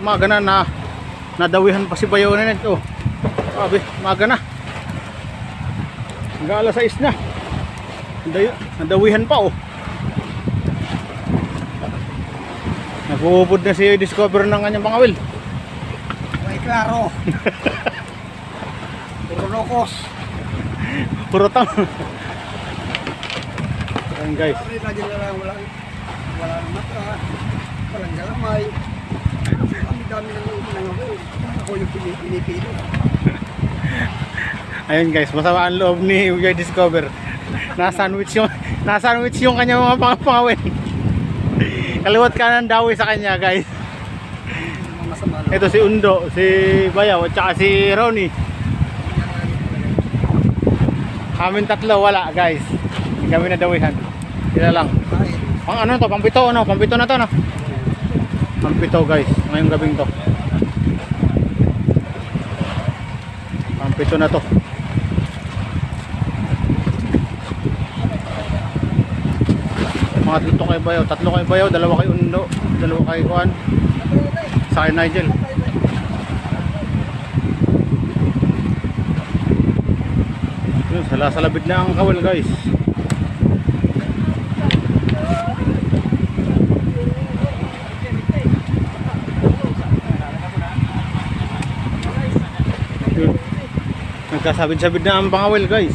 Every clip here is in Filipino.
Umaga na na nadawihan pa si Bayaw na nito. Sabi, umaga na. Hanggang alas 6 na. Nadawihan pa oh. Nagubod na si Discover ng kanyang pangawil. May klaro. Puro lokos. Puro tang. Ayan guys. Lagi na lang walang walang mata. Walang galamay. Kami dami ng ng ako. Ako yung pini- pinipili. Ayun guys, masama ang loob ni Uy Discover. Na-sandwich yung na-sandwich yung kanyang mga pang- pangawin. Kaliwat kanan dawi sa kanya guys. Ito si Undo, si Bayaw at saka si Ronnie. Kami tatlo wala guys. Hindi kami nadawihan. Sila lang. Pang ano to, pang pito ano, pang pito na to no. Pang pito guys, ngayong gabing to. Pito na to. Mga tatlo kay Bayaw, tatlo kay Bayaw, dalawa kay Undo, dalawa kay Juan, sa kay Nigel. Yun, sa labid na ang kawal guys. Nagkasabid-sabid na ang pangawil guys.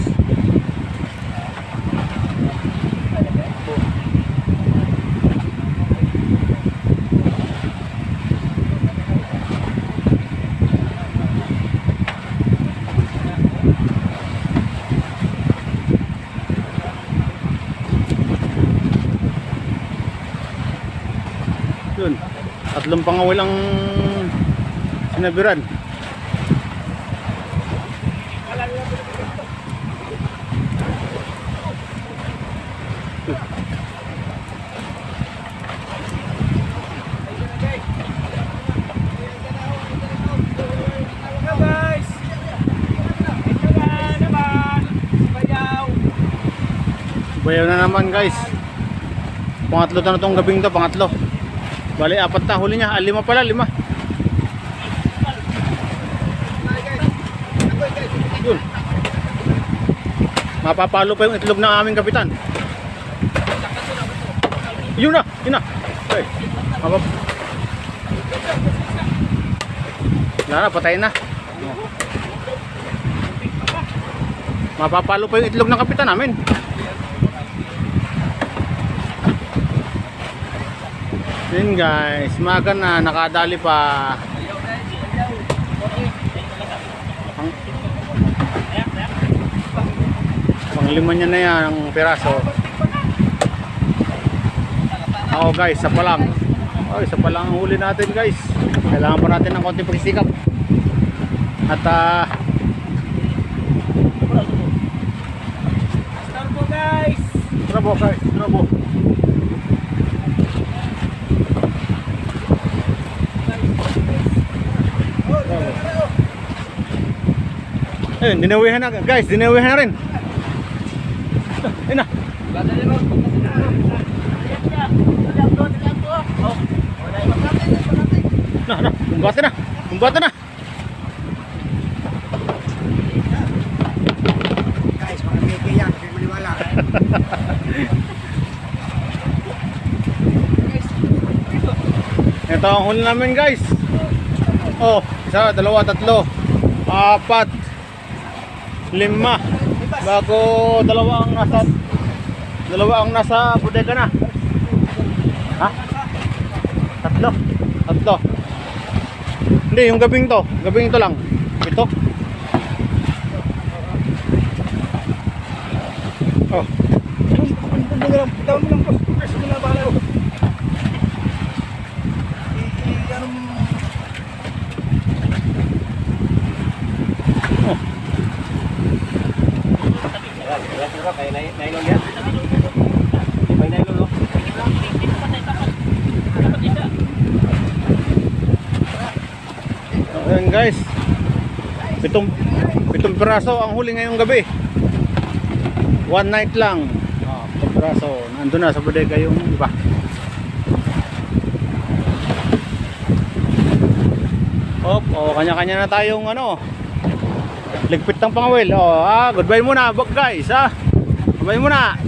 Yun. Tatlong pangawil ang sinabiran. guys! Ito na naman! Bayaw! Na naman guys. Pangatlo na itong gabing to, pangatlo. Bali, apat na. Huli niya. Ah, lima pala, lima. Yun. Mapapalo pa yung itlog ng aming kapitan. Yun na, yun na. Ay, mapap... Wala na, patay na. Mapapalo pa yung itlog ng kapitan namin. Yun guys, maga na, nakadali pa. Ang, pang lima niya na yan, ang piraso. Ako guys, sa palang. Oh, isa pa lang ang huli natin guys. Kailangan pa natin ng konting pagsikap. At ah, Start po guys! Bravo guys, bravo. Ayun, dinawihan na guys, dinawihan na rin. Ayun na. Na, na, bumbate na. Bumbate na. Guys, mga kiki yan. Hindi maniwala. Ito ang huli namin guys. Oh, isa, dalawa, tatlo, apat, lima. Bago dalawa ang nasa dalawa ang nasa bodega na. Tatlo. Tatlo. Hindi, yung gabing to. Gabing to lang. Ito. Oh. Down mo lang po. Press mo na bala. I-ano mo. Kaya nylon yan. May nylon no? Ayan guys. Pitong pitong piraso ang huli ngayong gabi. One night lang. Ah, pitong piraso. Nandun na sa bodega yung iba. Op, oh, kanya-kanya na tayong ano. Ligpit ng pangawil. Oh, ah, goodbye muna, guys, ha. Goodbye muna.